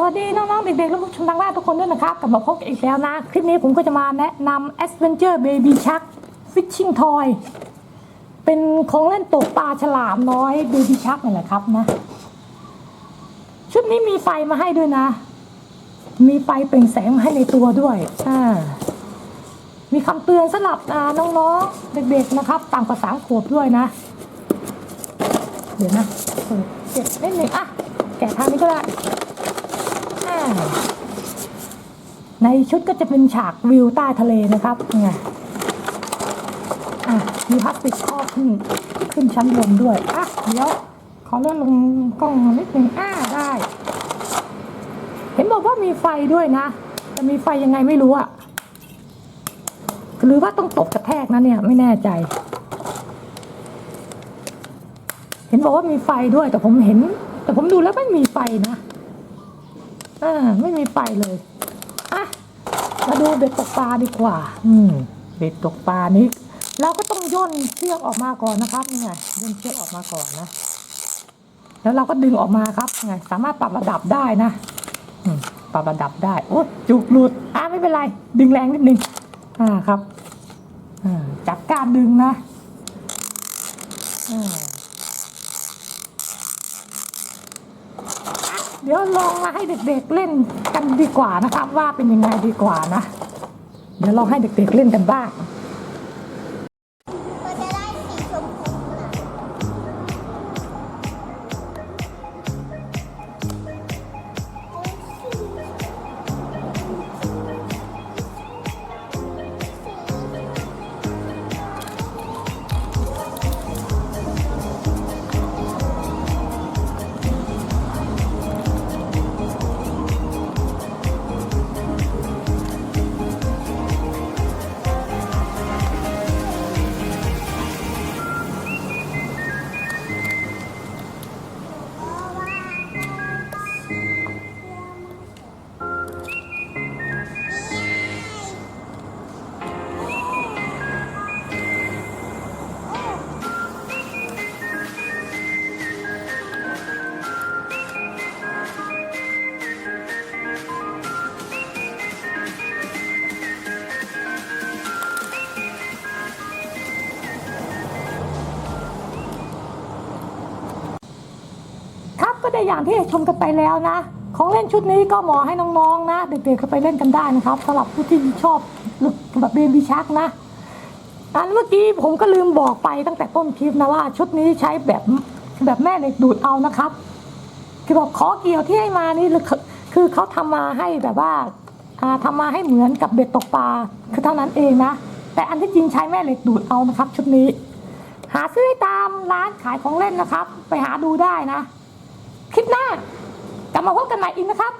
สวัสดีน้องๆเด็กๆและผู้ชมทางบ้านทุกคนด้วยนะครับกลับมาพบกันอีกแล้วนะ คลิปนี้ผมก็จะมาแนะนำ Adventure Baby Shark Fishing Toy เป็นของเล่นตกปลาฉลามน้อย Baby Shark นี่แหละครับนะ ชุดนี้มีไฟมาให้ด้วยนะ มีไฟเปล่งแสงมาให้ในตัวด้วยอ่ามีคำเตือนสำหรับน้องๆเด็กๆนะครับต่างภาษาขวบด้วยนะ เดี๋ยวนะเปิดเก็บนิดหนึ่งอะแกะทางนี้ก็ได้ ในชุดก็จะเป็นฉากวิวใต้ทะเลนะครับไงอะมีพลาสติกครอบขึ้นขึ้นชั้นบนด้วย อะ เดี๋ยว ขอเลื่อนลงกล้องนิดนึงอ่าได้ เห็นบอกว่ามีไฟด้วยนะแต่มีไฟยังไงไม่รู้อะหรือว่าต้องตกกระแทกนะเนี่ยไม่แน่ใจ เห็นบอกว่ามีไฟด้วยแต่ผมเห็น แต่ผมดูแล้วไม่มีไฟนะ อ่าไม่มีไฟเลยอะมาดูเบ็ดตกปลาดีกว่า อืมเบ็ดตกปลานี้ เราก็ต้องย่นเชือกออกมาก่อนนะครับนี่ไงย่นเชือกออกมาก่อนนะ แล้วเราก็ดึงออกมาครับไงสามารถปรับระดับได้นะอืมปรับระดับได้โอ้จุกหลุดอ่าไม่เป็นไร ดึงแรงนิดนึงอ่าครับอ่าจับการดึงนะอ่า เดี๋ยวลองมาให้เด็กๆเล่นกันดีกว่านะครับ ว่าเป็นยังไงดีกว่านะ เดี๋ยวลองให้เด็กๆเล่นกันบ้าง ก็ได้อย่างที่ชมกันไปแล้วนะ ของเล่นชุดนี้ก็เหมาะให้น้องๆนะ เด็กๆก็ไปเล่นกันได้นะครับสำหรับผู้ที่ชอบแบบเบบี้ชักนะอันเมื่อกี้ผมก็ลืมบอกไปตั้งแต่ต้นคลิปนะว่า ชุดนี้ใช้แบบแบบแม่เหล็กดูดเอานะครับ คือบอกขอเกี่ยวที่ให้มานี่คือเขาทำมาให้แบบว่าอ่าทำมาให้เหมือนกับเบ็ดตกปลาคือเท่านั้นเองนะ แต่อันที่จริงใช้แม่เหล็กดูดเอานะครับ ชุดนี้ หาซื้อตามร้านขายของเล่นนะครับ ไปหาดูได้นะ คลิปหน้ากลับมาพบกันใหม่อีกนะครับ